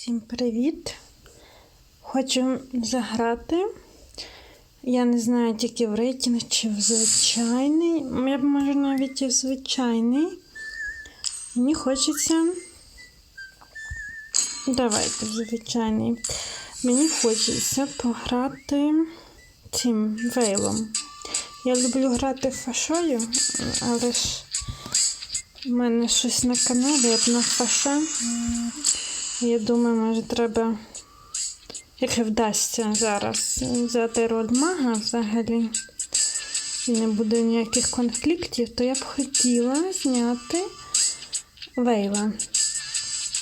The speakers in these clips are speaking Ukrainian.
Всім привіт! Хочу заграти. Я не знаю тільки в рейтинг чи в звичайний. Я б може навіть і в звичайний. Мені хочеться. Давайте в звичайний. Мені хочеться пограти цим вейлом. Я люблю грати фашою, але ж у мене щось на каналі, як на фаша. Я думаю, може треба, як вдасться зараз взяти роль мага взагалі. І не буде ніяких конфліктів, то я б хотіла зняти Вейла.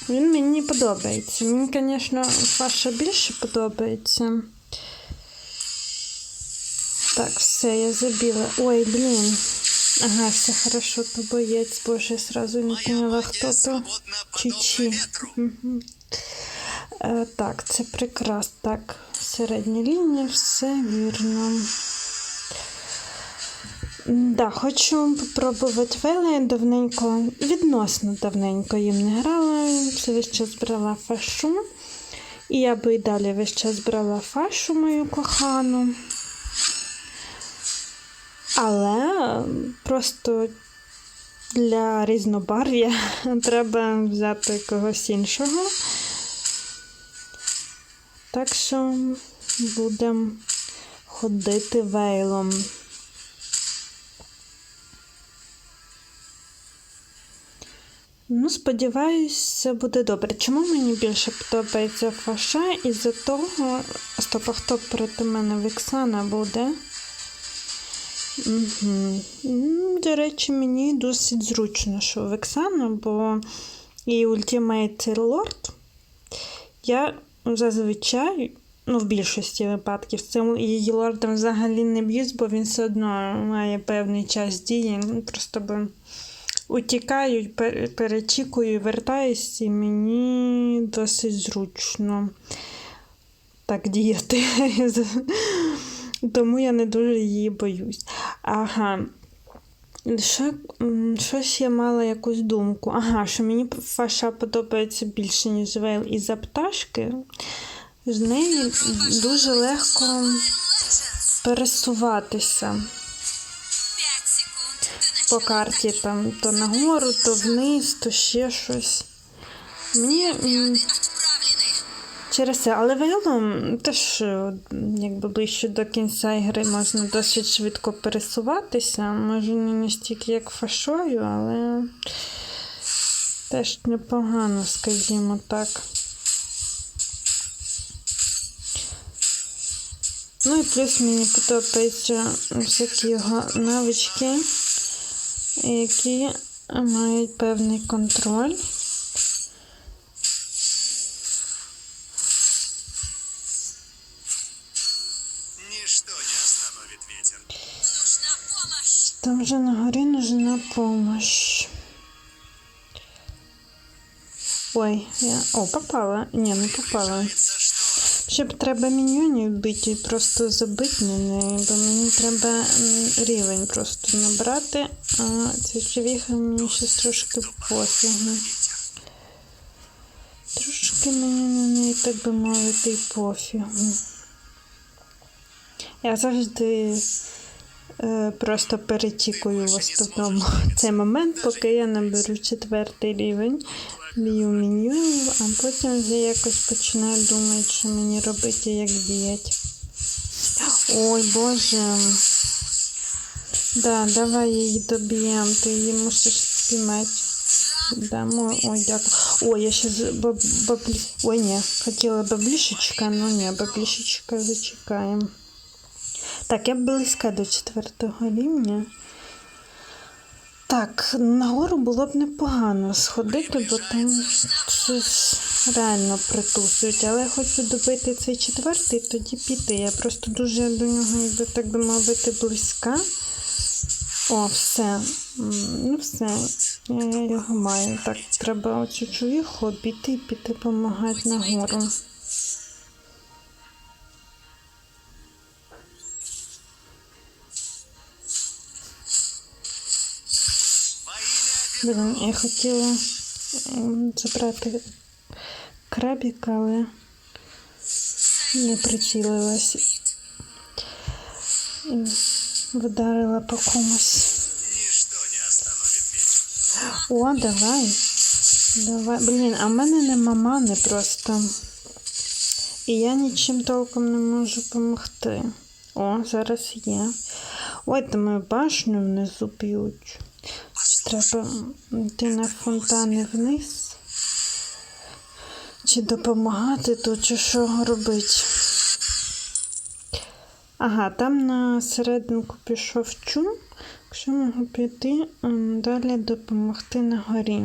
Він мені подобається. Мені, звісно, Фаша більше подобається. Так, все, я забіла. Ой, блін. Ага, все хорошо, то боєць, боже, я сразу не поняла, хто то. Чи-чи. Е, так, це прекрасно. Так, середня лінія, все вірно. Да, хочу попробувати вели. Давненько, відносно давненько їм не грала. Все весь час брала фашу. І я би і далі весь час брала фашу мою кохану. Але просто для різнобарв'я треба взяти когось іншого. Так що будемо ходити вейлом. Ну, сподіваюсь, це буде добре. Чому мені більше подобається фаша? Із-за того. Стоп, хто проти мене Віксана буде? Угу. До речі, мені досить зручно, що в Вексана, бо і Ultimate Lord я зазвичай, ну, в більшості випадків, цим її лордом взагалі не б'юсь, бо він все одно має певний час дії. Просто би утікаю, перечікую, вертаюсь, і мені досить зручно так діяти. Тому я не дуже її боюсь. Ага. М, щось я мала якусь думку. Ага, що мені фаша подобається більше, ніж вейл із-за пташки. З неї дуже легко пересуватися по карті, там, то нагору, то вниз, то ще щось. Мені через це, але вейлом теж е, якби ближче до кінця ігри можна досить швидко пересуватися. Може не настільки як фашою, але теж непогано, скажімо так. Ну і плюс мені подобаються всякі його навички, які мають певний контроль. Там же на горі нужна помощь. Ой, я. О, попала. Ні, не попала. Ще б треба міньйонів бити просто забити на неї, бо мені треба рівень просто набрати, а ця човіха мені щось трошки пофігу. Трошки мені на неї, так би мовити, і пофігу. Я завжди просто перечікую в основному цей момент, поки я наберу четвертий рівень, б'ю міньйонів, а потім вже якось починаю думати, що мені робити, як діяти. Ой, Боже. Да, давай її доб'ємо, ти її мусиш спіймати. Да, мо- ой, дякую. Ой, я сейчас баб, баблі... Ой, ні, хотіла баблішечка, но ні, баблішечка зачекаємо. Так, я близька до четвертого рівня. Так, нагору було б непогано сходити, бо там щось реально притусують. Але я хочу добити цей четвертий, тоді піти. Я просто дуже до нього, якби так би мовити, близька. О, все. Ну, все. Я його маю. Так, треба чувіху обійти і піти допомагати нагору. Блін, я хотіла ем, забрати крабік, але не прицілилась. Вдарила по комусь. О, давай. Давай. Блін, а в мене нема мани просто. І я нічим толком не можу допомогти. О, зараз є. Ой, там мою башню внизу б'ють. Треба йти на фонтани вниз? Чи допомагати тут, чи що робити? Ага, там на серединку пішов чум. Якщо можу піти далі допомогти на горі.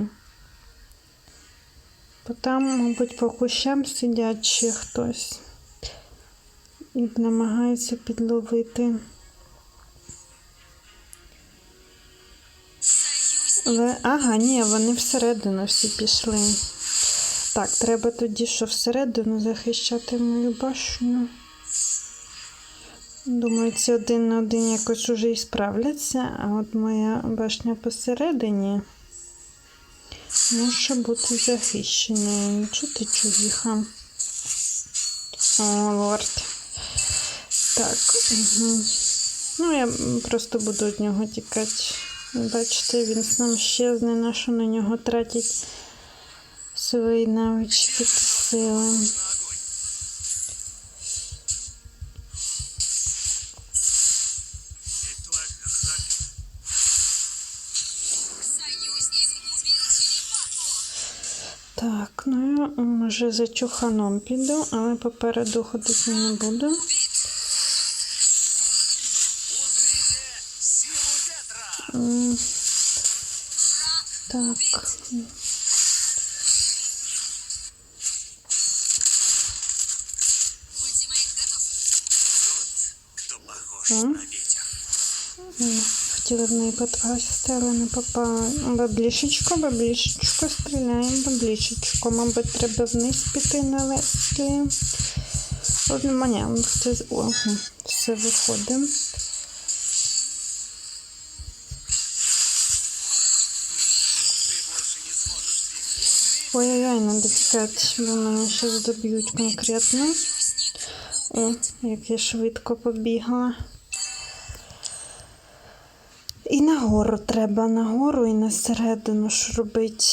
Бо там, мабуть, по кущам сидять ще хтось. І намагається підловити. Але, ага, ні, вони всередину всі пішли. Так, треба тоді, що всередину захищати мою башню. Думаю, ці один на один якось уже і справляться, а от моя башня посередині може бути захищеною. Нічого ти чувіха. О, лорд. Так. Угу. Ну, я просто буду від нього тікати. Бачите, він сам щезне, на що на нього тратять свої навички та сили. Так. Ну я може за чуханом піду, але попереду ходити не буду. Так. Хотіла в неї попасти, але не попала. Баблішечко, баблішечко, стріляємо, баблішечко. Мабуть, треба вниз піти на леслі. Маня, це hm, все виходить. Ой-ой-ой, надо тікати, бо мене зараз доб'ють конкретно. О, як я швидко побігла. І нагору треба, нагору і на середину ж робити.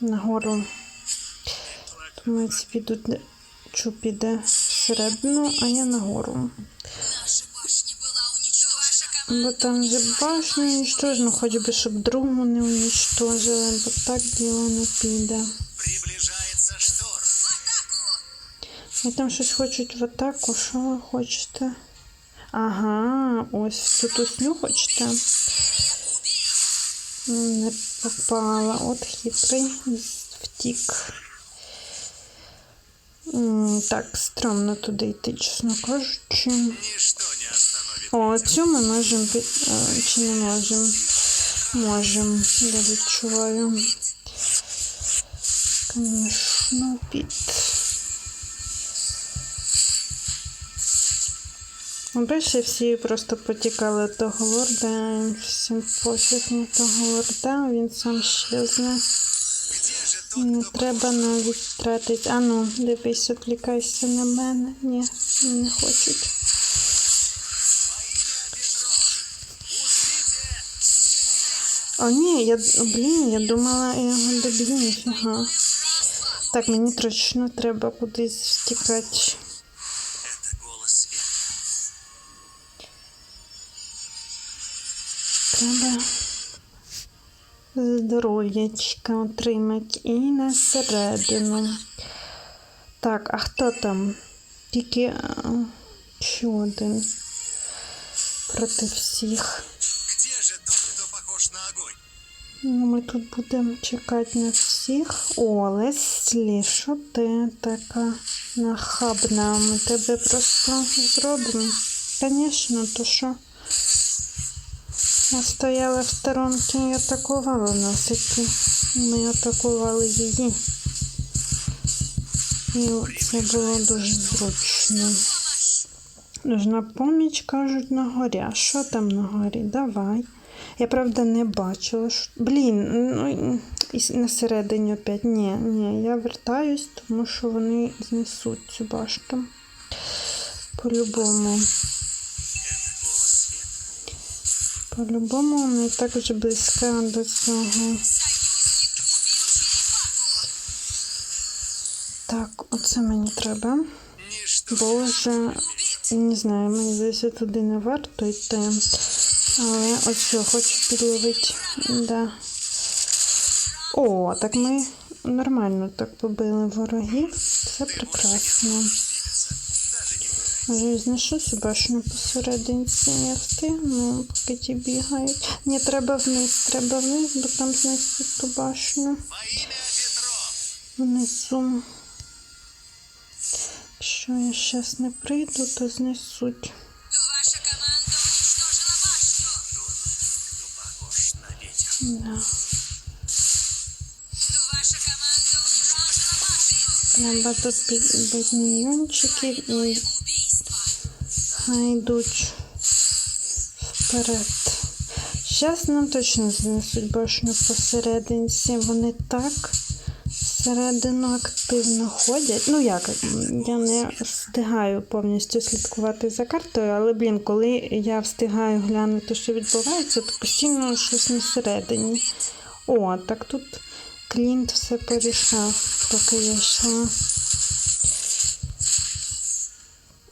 Нагору. Тому ці підуть, чу піде всередину, а я нагору. Бо там же башню уничтожено, хоч би щоб другу не уничтожили, бо так діло не піде. В! І там щось хочуть в атаку, що ви хочете? Ага, ось цю тусню хочете? Не попала. От хитрий втік. Так, стрьомно туди йти, чесно кажучи. Ничто О, цю ми можемо чи не можемо? Можемо, я відчуваю. Звісно, під. Ну, Більше всі просто потікали того лорда, всім пофіг на того лорда, він сам щезне. Не треба навіть тратити. А ну, дивись, відвлікайся на мене. Ні, не хочуть. О, ні, я, блін, я думала, я його доб'ю, ніфіга. Так, мені точно треба кудись втікати. Треба здоров'ячка отримати і на середину. Так, а хто там? Тільки а, ще один проти всіх. Ми тут будемо чекати на всіх. О, Леслі, що ти така нахабна? Ми тебе просто зробимо. Звісно, то що? Я стояла в сторонці і атакувала нас, які ми атакували її. І це було дуже зручно. Нужна поміч, кажуть, на горі. А що там на горі? Давай. Я правда не бачила. Що... Блін, ну І на середині опять. Ні, ні, я вертаюсь, тому що вони знесуть цю башту. По-любому. По-любому вони так вже близька до цього. Так, оце мені треба. Ничто Бо вже не знаю, мені здається, туди не варто йти. Але ось що, хочу підловити. Да. О, так ми нормально так побили ворогів. Це прекрасно. Може, знайшу цю башню посерединці, я встигну, поки ті бігають. Ні, треба вниз, треба вниз, бо там знесуть ту башню внизу. Якщо я зараз не прийду, то знесуть. Да. Треба тут підбити міньйончиків і хай вперед. Зараз нам точно знесуть башню посерединці. Вони так всередину активно ходять. Ну як, я не встигаю повністю слідкувати за картою, але, блін, коли я встигаю глянути, що відбувається, то постійно щось не всередині. О, так тут Клінт все порішав, поки я йшла.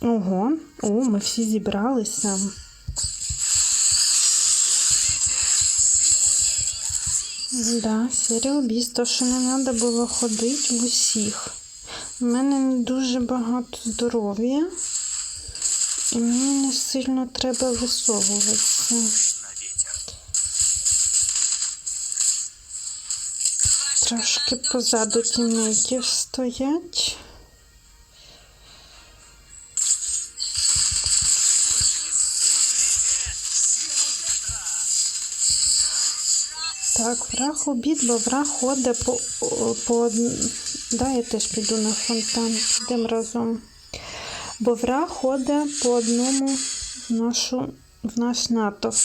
Ого, о, ми всі зібралися. Да, серія обіз, то що не треба було ходити в усіх. У мене не дуже багато здоров'я. І мені не сильно треба висовуватися. Трошки позаду тімейтів стоять. Так, враг убіт, бо враг ходить по, по Да, я теж піду на фонтан, підемо разом. Бо враг ходить по одному в, нашу, в наш натовп.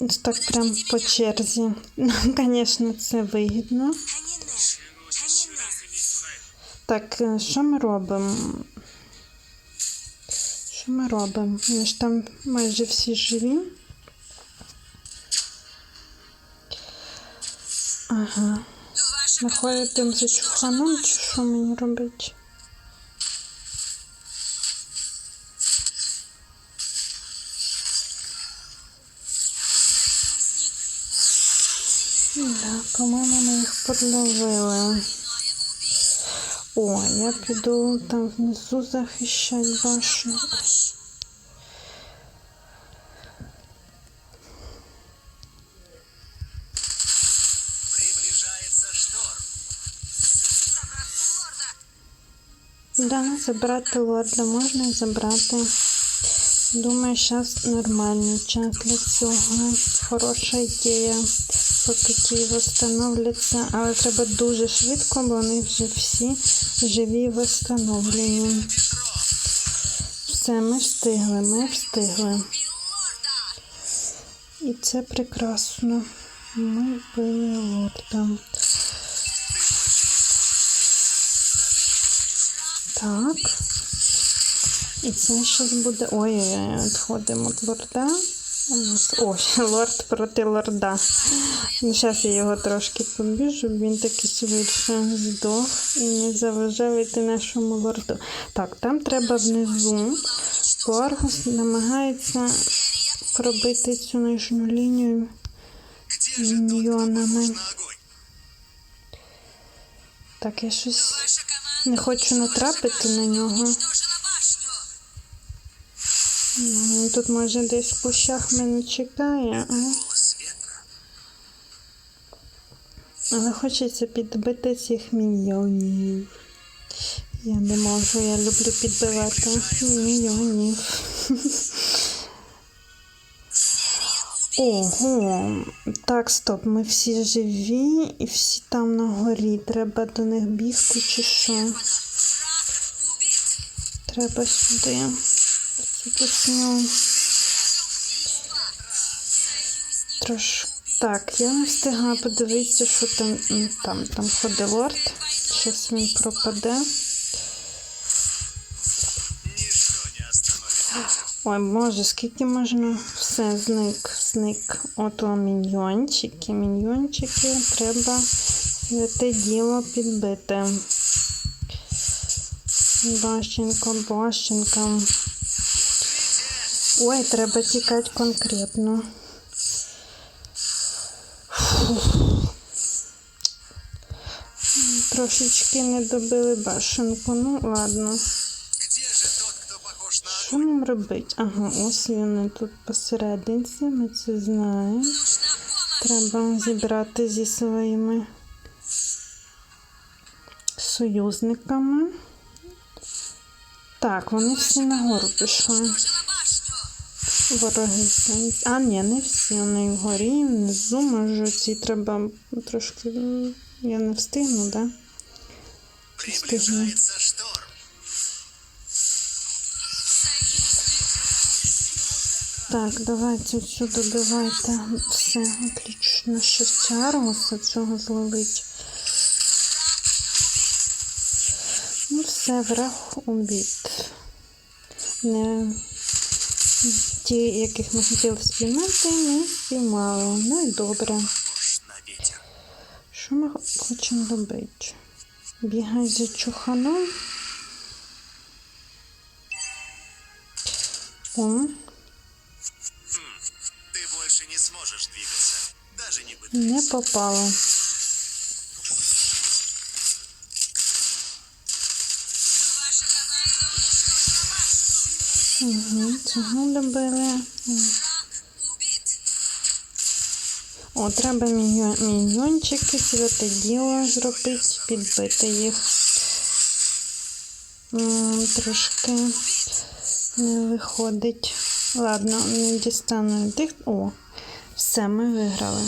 Ось Так прям по черзі. Звісно, це вигідно. Так, е, що ми робимо? Що ми робимо? Ми ж там майже всі живі. Ага. Ваша Ми команда ходимо за уничтожила чуханом, чи башню. що мені робити? Да, по-моєму, ми їх подловили. О, я піду там внизу захищати башню. Да, забрати лорда можна і забрати. Думаю, зараз нормальний час для цього. Хороша ідея. Поки ті встановляться, але треба дуже швидко, бо вони вже всі живі встановлені. Все, ми встигли, ми встигли. І це прекрасно. Ми вбили лорда. Так. І це щось буде. Ой, відходимо від лорда. У нас. О, лорд проти лорда. Ну, зараз я його трошки побіжу, він таки швидше здох і не заважав йти нашому лорду. Так, там треба внизу. Поргус намагається пробити цю нижню лінію. Огонь? Так, я щось не хочу натрапити на нього. Ну, тут може десь в кущах мене чекає, а? Але хочеться підбити цих міньйонів. Я не можу, я люблю підбивати міньйонів. Ого, так, стоп, ми всі живі і всі там на горі. Треба до них бігти чи що? Треба сюди. Цю пісню. Так, я не встигла подивитися, що там, там, там ходить лорд. Щас він пропаде. Ой, боже, скільки можна все зник, зник. Ото міньйончики, міньйончики, треба святе діло підбити. Бащенко, бащенко. Ой, треба тікати конкретно. Фух. Трошечки не добили башенку. Ну ладно. Що нам робити? Ага, ось вони тут посерединці, ми це знаємо. Треба зібрати зі своїми союзниками. Так, вони всі нагору пішли. Вороги. А, ні, не всі. Вони вгорі, внизу, може, ці треба трошки. Я не встигну, да? Приближается Так, давайте цю добивайте. Все, отлично. Аргуса цього зловить. Ну все, враг убит. Не... Ті, яких ми хотіли спіймати, ми спіймали. Ну і добре. Що ми хочемо робити? Бігай за чуханом. О, не двигаться. Даже не пытайся. не попало. Угу, цього добили. О, треба міньйон, міньйончики, святе діло зробити, підбити їх. Трошки не виходить. Ладно, дістану тих. О, все, ми виграли.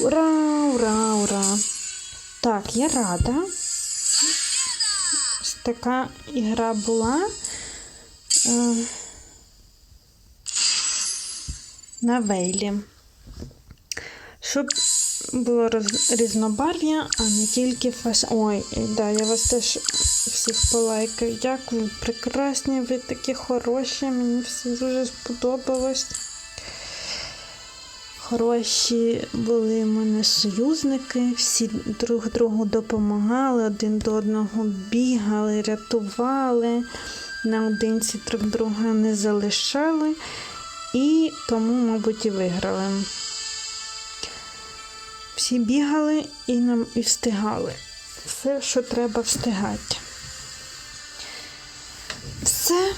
Ура, ура, ура. Так, я рада. Ось така ігра була. Е, на вейлі. Щоб було роз... різнобарв'я, а не тільки фаш. Ой, да, я вас теж всіх полайкаю. Дякую, прекрасні, ви такі хороші, мені все дуже сподобалось. Хороші були в мене союзники, всі друг другу допомагали, один до одного бігали, рятували, наодинці друг друга не залишали і тому, мабуть, і виграли. Всі бігали і нам і встигали. Все, що треба встигати. Все.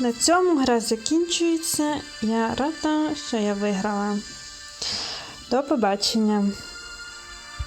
На цьому гра закінчується. Я рада, що я виграла. До побачення!